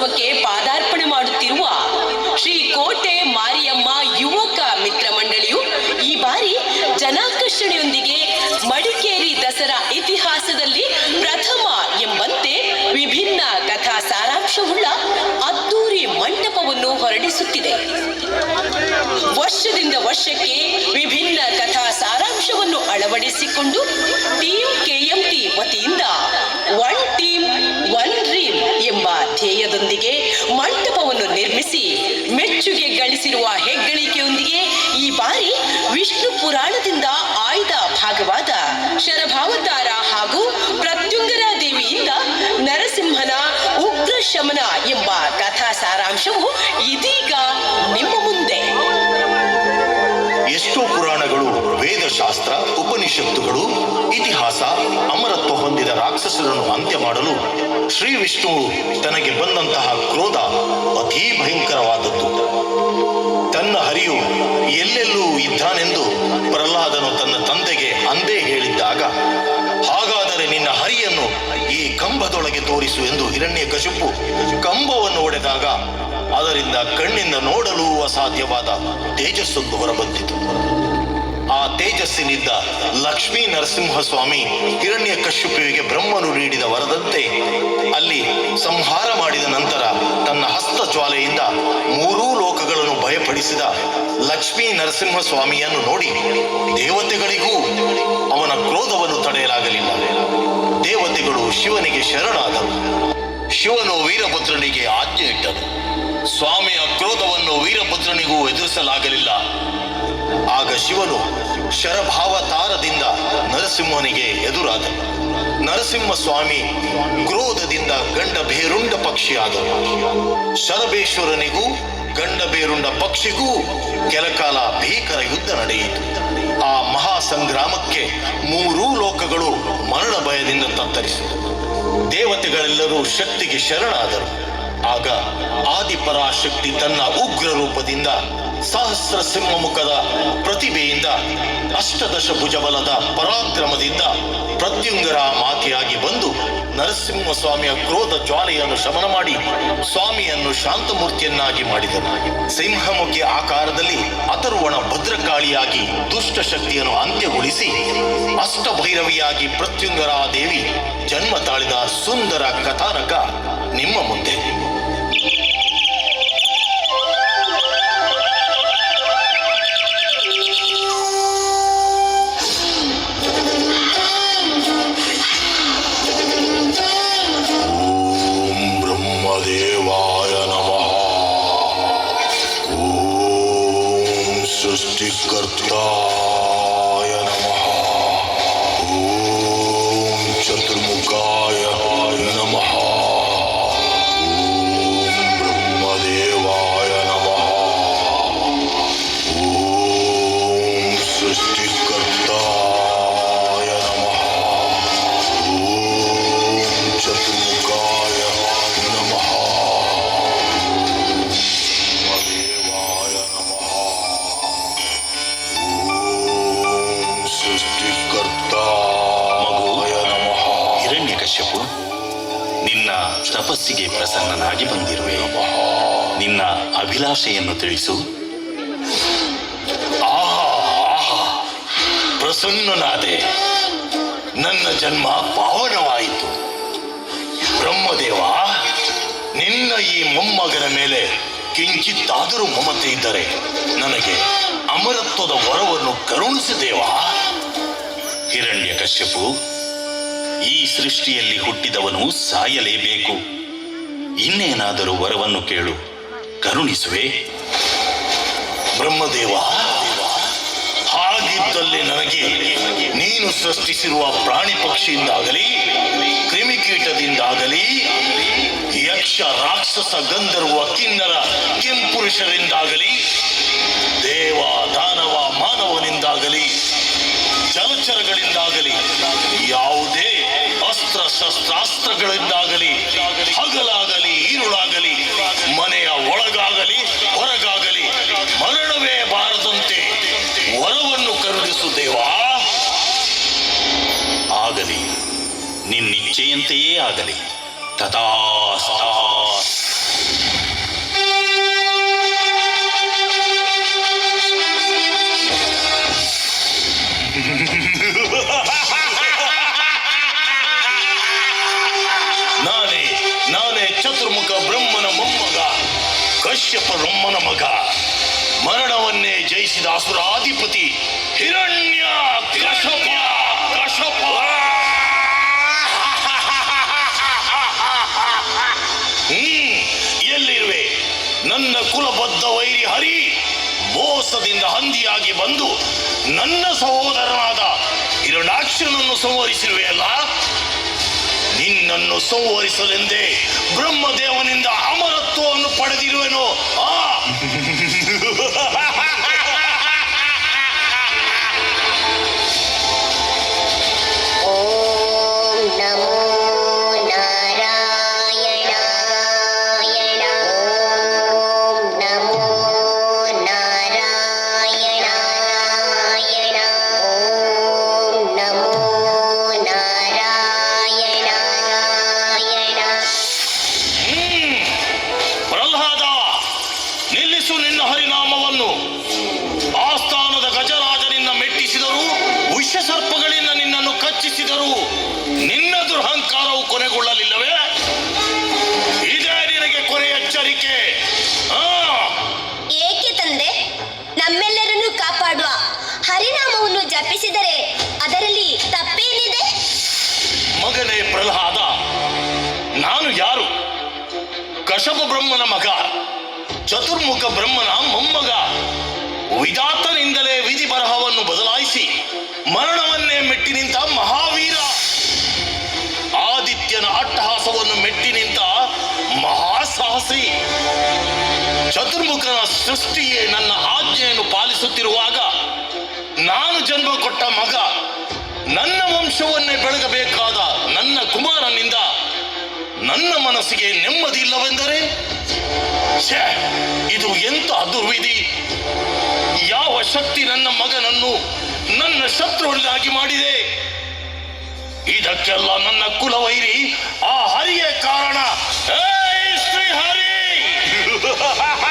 ರಥೋತ್ಸವಕ್ಕೆ ಪಾದಾರ್ಪಣೆ ಮಾಡುತ್ತಿರುವ ಶ್ರೀ ಕೋಟೆ ಮಾರಿಯಮ್ಮ ಯುವಕ ಮಿತ್ರ ಮಂಡಳಿಯು ಈ ಬಾರಿ ಜನಾಕರ್ಷಣೆಯೊಂದಿಗೆ ಮಡಿಕೇರಿ ದಸರಾ ಇತಿಹಾಸದಲ್ಲಿ ಪ್ರಥಮ ಎಂಬಂತೆ ವಿಭಿನ್ನ ಕಥಾ ಸಾರಾಂಶವುಳ್ಳ ಅದ್ದೂರಿ ಮಂಟಪವನ್ನು ಹೊರಡಿಸುತ್ತಿದೆ. ವರ್ಷದಿಂದ ವರ್ಷಕ್ಕೆ ವಿಭಿನ್ನ ಕಥಾ ಸಾರಾಂಶವನ್ನು ಅಳವಡಿಸಿಕೊಂಡು ಟೀಂ ಕೆಎಂಟಿ ವತಿಯಿಂದ ಒನ್ ಟೀಮ್, ಒನ್ ಡ್ರೀಮ್ ಎಂಬ ಧ್ಯೇಯದೊಂದಿಗೆ ಮಂಟಪವನ್ನು ನಿರ್ಮಿಸಿ ಮೆಚ್ಚುಗೆ ಗಳಿಸಿರುವ ಹೆಗ್ಗಳಿಕೆಯೊಂದಿಗೆ ಈ ಬಾರಿ ವಿಷ್ಣು ಪುರಾಣದಿಂದ ಆಯ್ದ ಭಾಗವಾದ ಶರಭಾವತಾರ ಹಾಗೂ ಪ್ರತ್ಯುಂಗರ ದೇವಿಯಿಂದ ನರಸಿಂಹನ ಉಗ್ರ ಶಮನ ಎಂಬ ಕಥಾ ಸಾರಾಂಶವು ಇದೀಗ ನಿಮ್ಮ ಮುಂದೆ. ಎಷ್ಟು ಪುರಾಣಗಳು ವೇದಶಾಸ್ತ್ರ, ಉಪನಿಷತ್ತುಗಳು, ಇತಿಹಾಸ, ಅಮರತ್ವ ಹೊಂದಿದ ರಾಕ್ಷಸರನ್ನು ಅಂತ್ಯ ಮಾಡಲು ಶ್ರೀ ವಿಷ್ಣುವು ತನಗೆ ಬಂದಂತಹ ಕ್ರೋಧ ಅತೀ ಭಯಂಕರವಾದದ್ದು. ತನ್ನ ಹರಿಯು ಎಲ್ಲೆಲ್ಲೂ ಇದ್ದಾನೆಂದು ಪ್ರಹ್ಲಾದನು ತನ್ನ ತಂದೆಗೆ ಅಂದೇ ಹೇಳಿದ್ದಾಗ, ಹಾಗಾದರೆ ನಿನ್ನ ಹರಿಯನ್ನು ಈ ಕಂಬದೊಳಗೆ ತೋರಿಸು ಎಂದು ಹಿರಣ್ಯ ಕಶುಪು ಕಂಬವನ್ನು ಒಡೆದಾಗ ಅದರಿಂದ ಕಣ್ಣಿಂದ ನೋಡಲು ಅಸಾಧ್ಯವಾದ ತೇಜಸ್ಸೊಂದು ಹೊರಬಂದಿತು. ಆ ತೇಜಸ್ಸಿನಿಂದ ಲಕ್ಷ್ಮೀ ನರಸಿಂಹಸ್ವಾಮಿ ಹಿರಣ್ಯ ಕಶ್ಯಪಿಗೆ ಬ್ರಹ್ಮನು ನೀಡಿದ ವರದಂತೆ ಅಲ್ಲಿ ಸಂಹಾರ ಮಾಡಿದ ನಂತರ ತನ್ನ ಹಸ್ತ ಜ್ವಾಲೆಯಿಂದ ಮೂರೂ ಲೋಕಗಳನ್ನು ಭಯಪಡಿಸಿದ ಲಕ್ಷ್ಮೀ ನರಸಿಂಹಸ್ವಾಮಿಯನ್ನು ನೋಡಿ ದೇವತೆಗಳಿಗೂ ಅವನ ಕ್ರೋಧವನ್ನು ತಡೆಯಲಾಗಲಿಲ್ಲ. ದೇವತೆಗಳು ಶಿವನಿಗೆ ಶರಣಾದರು ಶಿವನು ವೀರಭದ್ರನಿಗೆ ಆಜ್ಞೆ ಇಟ್ಟನು ಸ್ವಾಮಿಯ ಕ್ರೋಧವನ್ನು ವೀರಭದ್ರನಿಗೂ ಎದುರಿಸಲಾಗಲಿಲ್ಲ. ಆಗ ಶಿವನು ಶರಭಾವತಾರದಿಂದ ನರಸಿಂಹನಿಗೆ ಎದುರಾದ ನರಸಿಂಹ ಸ್ವಾಮಿ ಕ್ರೋಧದಿಂದ ಗಂಡ ಬೇರುಂಡ ಪಕ್ಷಿಯಾದನು. ಶರಬೇಶ್ವರನಿಗೂ ಗಂಡ ಬೇರುಂಡ ಪಕ್ಷಿಗೂ ಕೆಲಕಾಲ ಭೀಕರ ಯುದ್ಧ ನಡೆಯಿತು. ಆ ಮಹಾ ಸಂಗ್ರಾಮಕ್ಕೆ ಮೂರೂ ಲೋಕಗಳು ಮರಣ ಭಯದಿಂದ ತತ್ತರಿಸಿತು. ದೇವತೆಗಳೆಲ್ಲರೂ ಶಕ್ತಿಗೆ ಶರಣಾದರು. ಆಗ ಆದಿಪರಾಶಕ್ತಿ ತನ್ನ ಉಗ್ರ ರೂಪದಿಂದ ಸಹಸ್ರ ಸಿಂಹ ಮುಖದ ಪ್ರತಿಭೆಯಿಂದ ಅಷ್ಟದಶ ಭುಜಬಲದ ಪರಾಕ್ರಮದಿಂದ ಪ್ರತ್ಯುಂಗರ ಮಾತೆಯಾಗಿ ಬಂದು ನರಸಿಂಹ ಸ್ವಾಮಿಯ ಕ್ರೋಧ ಜ್ವಾಲೆಯನ್ನು ಶಮನ ಮಾಡಿ ಸ್ವಾಮಿಯನ್ನು ಶಾಂತಮೂರ್ತಿಯನ್ನಾಗಿ ಮಾಡಿದನು ಸಿಂಹಮುಖಿ ಆಕಾರದಲ್ಲಿ ಅಥರ್ವಣ ಭದ್ರಕಾಳಿಯಾಗಿ ದುಷ್ಟ ಶಕ್ತಿಯನ್ನು ಅಂತ್ಯಗೊಳಿಸಿ ಅಷ್ಟಭೈರವಿಯಾಗಿ ಪ್ರತ್ಯುಂಗರಾದೇವಿ ಜನ್ಮ ತಾಳಿದ ಸುಂದರ ಕಥಾನಕ ನಿಮ್ಮ ಮುಂದೆ. ತಿಳಿಸು. ಪ್ರಸನ್ನನಾದೆ. ನನ್ನ ಜನ್ಮ ಪಾವನವಾಯಿತು ಬ್ರಹ್ಮದೇವ, ನಿನ್ನ ಈ ಮೊಮ್ಮಗನ ಮೇಲೆ ಕಿಂಚಿತ್ತಾದರೂ ಮಮತೆ ಇದ್ದರೆ ನನಗೆ ಅಮರತ್ವದ ವರವನ್ನು ಕರುಣಿಸಿದೇವಾ ಹಿರಣ್ಯಕಶ್ಯಪು ಈ ಸೃಷ್ಟಿಯಲ್ಲಿ ಹುಟ್ಟಿದವನು ಸಾಯಲೇಬೇಕು. ಇನ್ನೇನಾದರೂ ವರವನ್ನು ಕೇಳು. ಕರುಣಿಸುವೆ. ಬ್ರಹ್ಮದೇವ ಹಾಗಿದ್ದಲ್ಲಿ ನನಗೆ ನೀನು ಸೃಷ್ಟಿಸಿರುವ ಪ್ರಾಣಿ ಪಕ್ಷಿಯಿಂದಾಗಲಿ, ಕ್ರಿಮಿಕೀಟದಿಂದಾಗಲಿ, ಯಕ್ಷ ರಾಕ್ಷಸ ಗಂಧರ್ವ ಕಿನ್ನರ ಕೆಂಪುರುಷರಿಂದಾಗಲಿ, ದೇವ ದಾನವ ಮಾನವನಿಂದಾಗಲಿ, ಜಲಚರಗಳಿಂದಾಗಲಿ, ಯಾವುದೇ ಅಸ್ತ್ರ ಶಸ್ತ್ರಾಸ್ತ್ರಗಳಿಂದಾಗಲಿ ಹಗಲಾಗಲಿ, ಈರುಳಾಗಲಿ ದೇವ. ಆಗಲಿ, ನಿನ್ನಿಚ್ಛೆಯಂತೆಯೇ ಆಗಲಿ. ತಥಾ ನಾನೇ ನಾನೇ ಚತುರ್ಮುಖ ಬ್ರಹ್ಮನ ಮೊಮ್ಮಗ, ಕಶ್ಯಪ ರೊಮ್ಮನ ಮಗ. ಮರಣವನ್ನೇ ಜಯಿಸಿದ ಅಸುರಾಧಿಪತಿ ಹಿರಣ್ಯ ಕಶಪ ಕಶಪ. ಹ್ಮ್, ಎಲ್ಲಿರುವೆ? ನನ್ನ ಕುಲಬದ್ಧ ವೈರಿ ಹರಿ ಮೋಸದಿಂದ ಹಂದಿಯಾಗಿ ಬಂದು ನನ್ನ ಸಹೋದರನಾದ ಹಿರಣಾಕ್ಷನನ್ನು ಸಂಹರಿಸಿರುವೆಯಲ್ಲ ನಿನ್ನನ್ನು ಸಂಹರಿಸಲೆಂದೇ ಬ್ರಹ್ಮದೇವನಿಂದ ಅಮರತ್ವವನ್ನು ಪಡೆದಿರುವೆನು? ಆ! ಕಶಪ ಬ್ರಹ್ಮನ ಮಗ, ಚತುರ್ಮುಖ ಬ್ರಹ್ಮನ ಮೊಮ್ಮಗ ವಿಧಾತನಿಂದಲೇ ವಿಧಿ ಬರಹವನ್ನು ಬದಲಾಯಿಸಿ ಮರಣವನ್ನೇ ಮೆಟ್ಟಿ ನಿಂತ ಮಹಾವೀರ, ಆದಿತ್ಯನ ಅಟ್ಟಹಾಸವನ್ನು ಮೆಟ್ಟಿ ನಿಂತ ಮಹಾಸಾಹಸಿ. ಚತುರ್ಮುಖನ ಸೃಷ್ಟಿಯೇ ನನ್ನ ಆಜ್ಞೆಯನ್ನು ಪಾಲಿಸುತ್ತಿರುವಾಗ ನಾನು ಜನ್ಮ ಕೊಟ್ಟ ಮಗ, ನನ್ನ ವಂಶವನ್ನೇ ಬೆಳಗಬೇಕಾದ ನನ್ನ ಕುಮಾರನಿಂದ ನನ್ನ ಮನಸ್ಸಿಗೆ ನೆಮ್ಮದಿ ಇಲ್ಲವೆಂದರೆ? ಇದು ಎಂತ ದುರ್ವಿಧಿ ಯಾವ ಶಕ್ತಿ ನನ್ನ ಮಗನನ್ನು ನನ್ನ ಶತ್ರುವನ್ನಾಗಿ ಮಾಡಿದೆ? ಇದಕ್ಕೆಲ್ಲ ನನ್ನ ಕುಲವೈರಿ, ಆ ಹರಿಯೇ ಕಾರಣ. ಏಯ್ ಶ್ರೀಹರಿ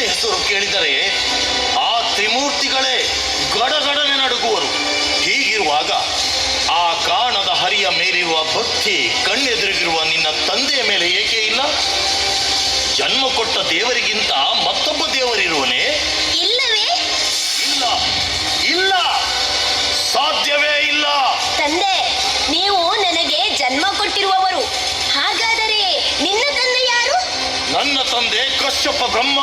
ತಂದೆ ಹೆಸರು ಕೇಳಿದರೆ ಆ ತ್ರಿಮೂರ್ತಿಗಳೇ ಗಡಗಡನೆ ನಡುಗುವರು. ಹೀಗಿರುವಾಗ ಆ ಕಾಣದ ಹರಿಯ ಮೇಲಿರುವ ಭಕ್ತಿ ಕಣ್ಣೆದುರಿಗಿರುವ ನಿನ್ನ ತಂದೆಯ ಮೇಲೆ ಏಕೆ ಇಲ್ಲ? ಜನ್ಮ ಕೊಟ್ಟ ದೇವರಿಗಿಂತ ಮತ್ತೊಬ್ಬ ದೇವರಿರುವನೇ? ಇಲ್ಲವೇ? ಇಲ್ಲ. ಇಲ್ಲ. ಸಾಧ್ಯವೇ ಇಲ್ಲ. ತಂದೆ ನೀವು ನನಗೆ ಜನ್ಮ ಕೊಟ್ಟಿರುವವರು. ಹಾಗಾದರೆ ನಿನ್ನ ತಂದೆ ಯಾರು? ನನ್ನ ತಂದೆ ಕಶ್ಯಪ ಬ್ರಹ್ಮ.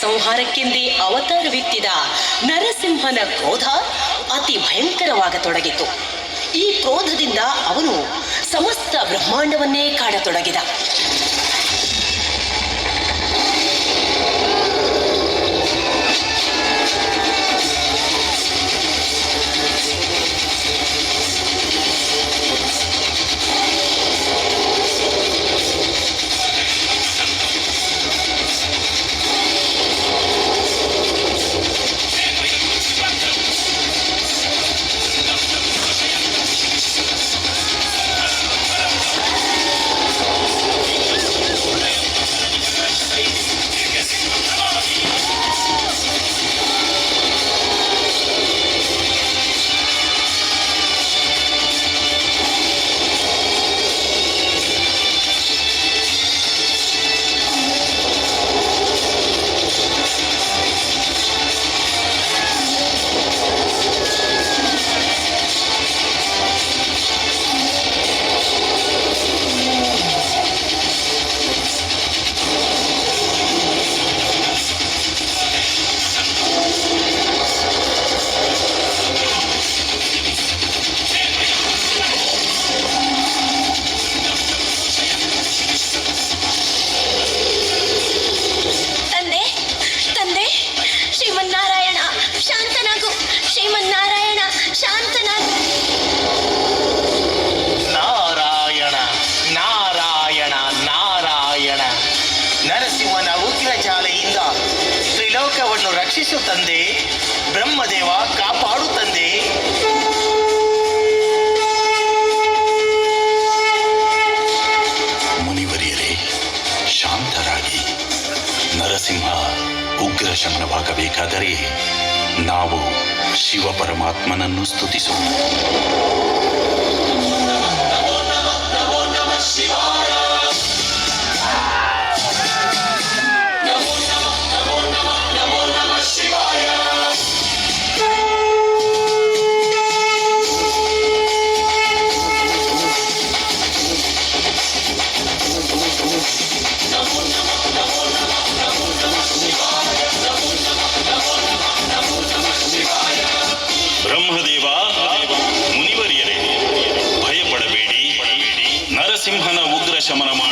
ಸಂಹಾರಕ್ಕೆಂದೇ ಅವತಾರವಿತ್ತಿದ ನರಸಿಂಹನ ಕ್ರೋಧ ಅತಿ ಭಯಂಕರವಾಗತೊಡಗಿತು. ಈ ಕ್ರೋಧದಿಂದ ಅವನು ಸಮಸ್ತ ಬ್ರಹ್ಮಾಂಡವನ್ನೇ ಕಾಡತೊಡಗಿದ. ಉಗ್ರ ಶಮನವಾಗಬೇಕಾದರೆ ನಾವು ಶಿವ ಪರಮಾತ್ಮನನ್ನು ಸ್ತುತಿಸೋಣ. আমার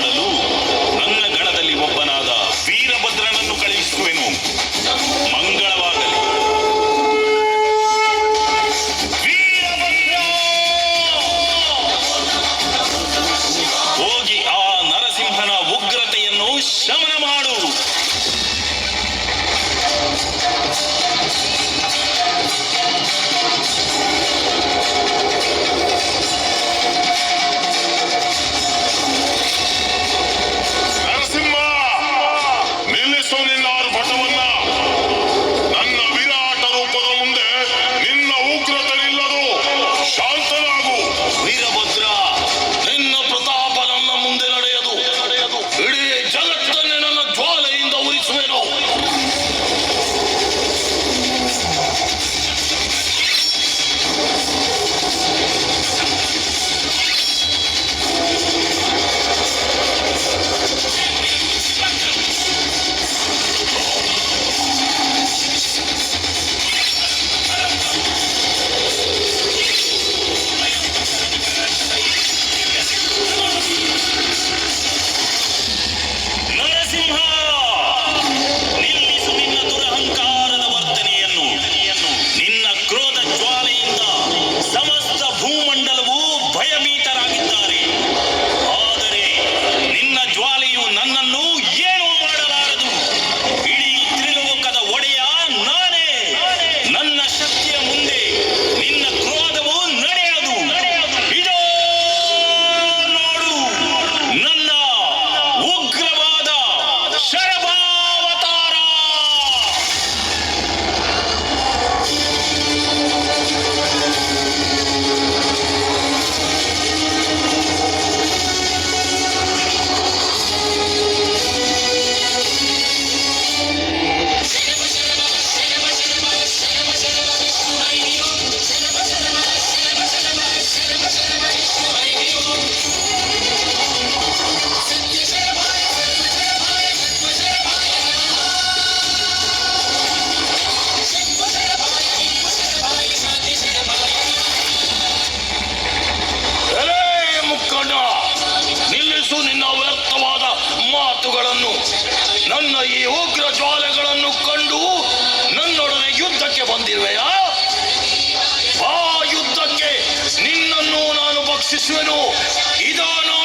移動の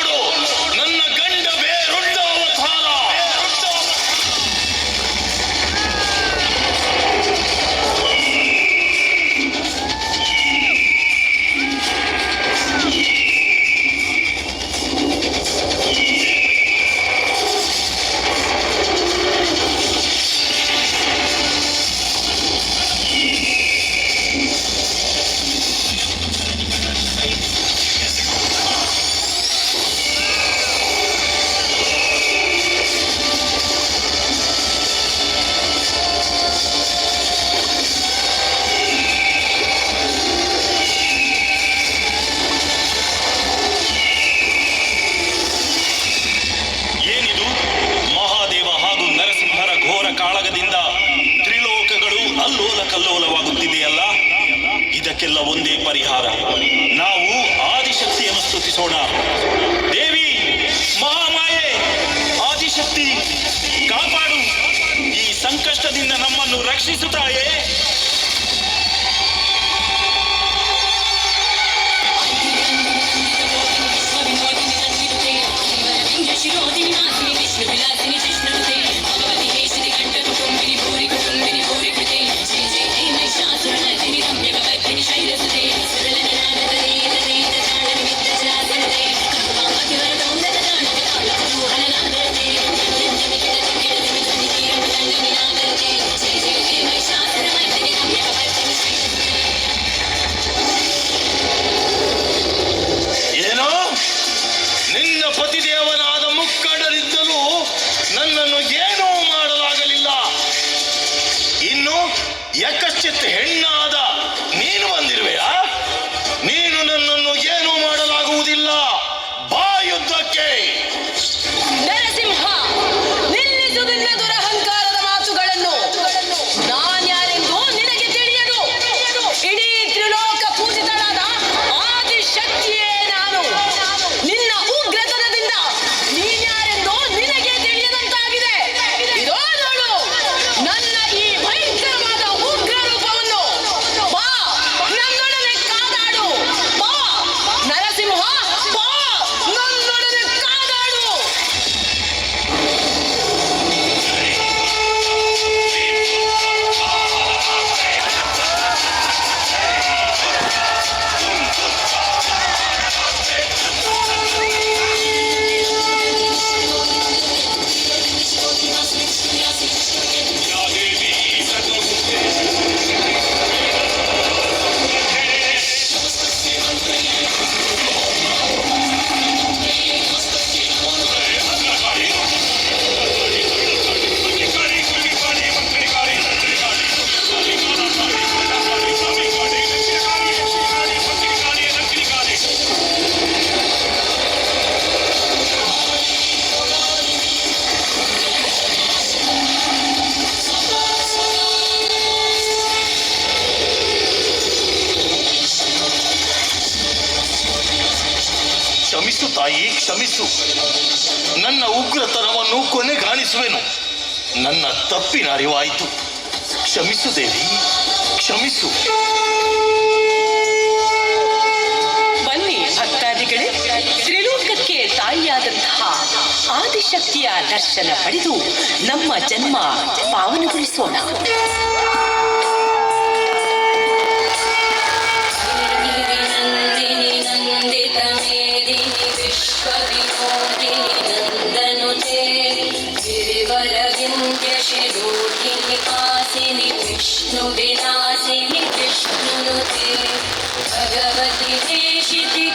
ಕ್ಷಮಿಸು ತಾಯಿ, ಕ್ಷಮಿಸು. ನನ್ನ ಉಗ್ರತನವನ್ನು ಕೊನೆಗಾಣಿಸುವೆನು ನನ್ನ ತಪ್ಪಿನ ಅರಿವಾಯಿತು. ಕ್ಷಮಿಸು ದೇವಿ, ಕ್ಷಮಿಸು. ಬನ್ನಿ ಭಕ್ತಾದಿಗಳೇ, ತ್ರಿಲೋಕಕ್ಕೆ ತಾಯಿಯಾದಂತಹ ಆದಿಶಕ್ತಿಯ ದರ್ಶನ ಪಡೆದು ನಮ್ಮ ಜನ್ಮ ಪಾವನಗೊಳಿಸೋಣ. भगवती शिति